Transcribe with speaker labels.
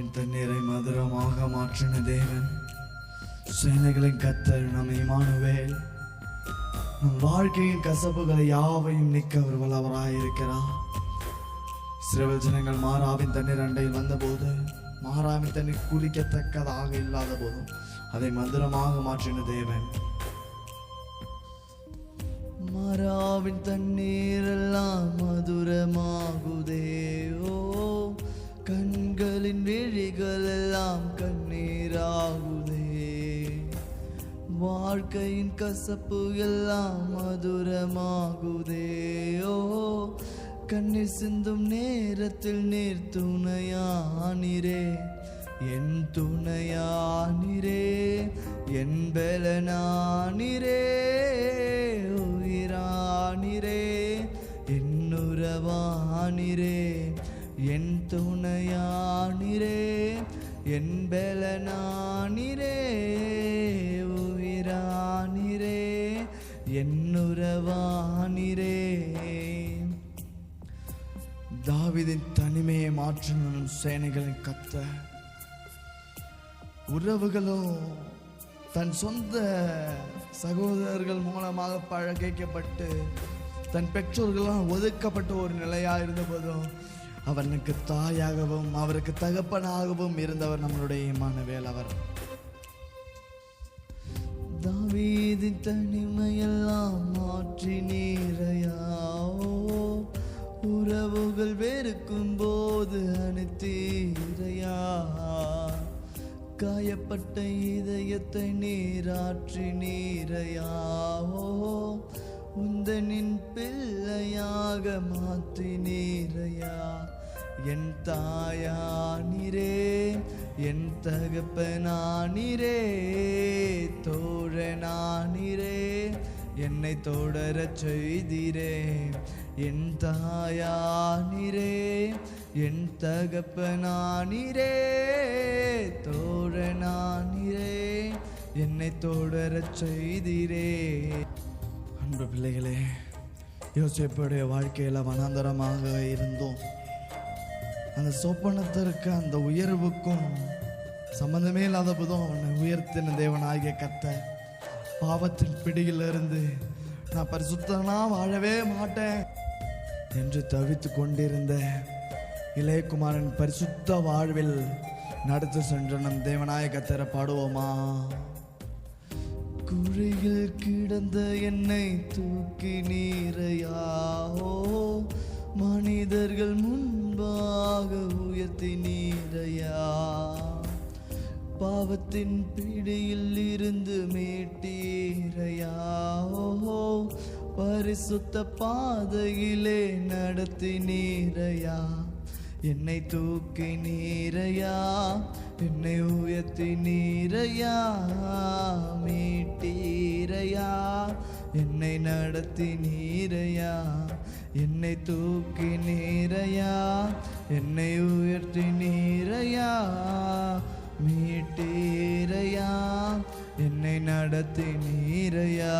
Speaker 1: மராவின் தண்ணீரை மதுரமாக மாற்றின தேவன். சேனைகளின் கத்தர் நம் இமானுவேல். நம் வாழ்க்கையின் கசப்புகளை யாவையும் நிற்க ஒரு வல்லவராக இருக்கிறார். சிறுவல் ஜனங்கள் மாறாவின் தண்ணீர் அண்டையில் வந்தபோது மாறாவின் தண்ணீர் குளிக்கத்தக்கதாக இல்லாத போதும் அதை மதுரமாக மாற்றின தேவன். மாறாவின் தண்ணீர் எல்லாம் மதுரமாகுதே. கண்களின் விழிகள் எல்லாம் கண்ணீராகுதே. வாழ்க்கையின் கசப்பு எல்லாம் மதுரமாகுதே. ஓ கண்ணீர் சிந்தும் நேரத்தில் நீர் துணையானிரே என் துணையானிரே என் பலனானிரே உயிரானிரே உறவானிரே என் துணையானிரே என் பலனானிரே உயிரானிரே என்னுறவானிரே தாவிதின் தனிமையை மாற்றணும் சேனைகளின் கத்த உறவுகளோ தன் சொந்த சகோதரர்கள் மூலமாக பழகிக்கப்பட்டு தன் பெற்றோர்களால் ஒதுக்கப்பட்ட ஒரு நிலையாக இருந்தபோதும் அவனுக்கு தாயாகவும் அவருக்கு தகப்பனாகவும் இருந்தவர் நம்மளுடைய இமானுவேல் அவர். தாவீதி தனிமையெல்லாம் மாற்றி நீரையாவோ உறவுகள் வெறுக்கும் போது அனுத்தீரையா காயப்பட்ட இதயத்தை நீராற்றி நீரையாவோ உந்தனின் பிள்ளையாக மாற்றி நீரையா என் தாயானிரே என் தகப்பனானிரே தோழனானிரே என்னை தொடரச் செய்திரே என் தாயானிரே என் தகப்பனானிரே தோழனானிரே என்னை தொடரச் செய்திரே அன்பு பிள்ளைகளே யோசிப்புடைய வாழ்க்கையில் வனாந்தரமாக இருந்தோம். அந்த சொப்பனத்திற்கு அந்த உயர்வுக்கும் சம்பந்தமே இல்லாத போதும் அவனை உயர்த்தின தேவனாகிய கத்த பாவத்தின் பிடியிலிருந்து நான் பரிசுத்தனா வாழவே மாட்டேன் என்று தவித்து கொண்டிருந்த இளையகுமாரன் பரிசுத்த வாழ்வில் நடத்து சென்ற நம் தேவநாயகத்தரை பாடுவோமா? குழியில் கிடந்த என்னை தூக்கி நீரையாவோ மனிதர்கள் முன்பாக உயர்த்தி நீரையா? பாவத்தின் பிடியில் இருந்து மீட்டீரையா பரிசுத்த பாதையிலே நடத்தி நீரையா? என்னை தூக்கி நீரையா? என்னை உயர்த்தி நீரையா மீட்டீரையா? என்னை நடத்தி நீரையா? என்னை தூக்கி நீரையா? என்னை உயர்த்தி நீரையா? மீட்டீரையா? என்னை நடத்தி நீரையா?